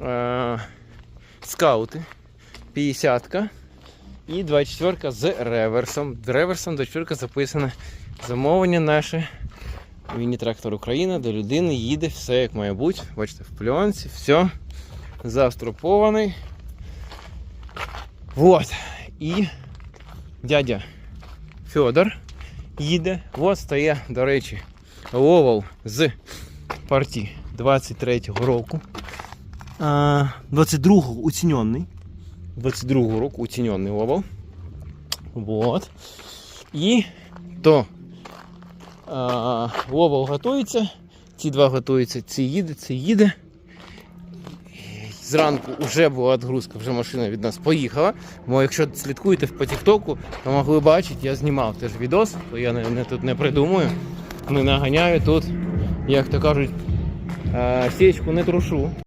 е, скаути, 50-ка і 24 з реверсом. З реверсом 24 записане замовлення наше. Міні-трактор Україна до людини їде все як має бути. Бачите, в пленці, все застропований. Вот. І дядя Федор їде. От стає, до речі, Ловол з партії 23-го року. А, 22-го уцінений. 22-го року уцінений Ловол. Вот. І то а, Ловол готується. Ці два готуються, ці їде, ці їде. Зранку вже була відгрузка, вже машина від нас поїхала. Бо якщо слідкуєте по Тіктоку, то могли бачити, я знімав теж відос, то я не, не тут не придумую. Не наганяю тут, як то кажуть, січку не трушу.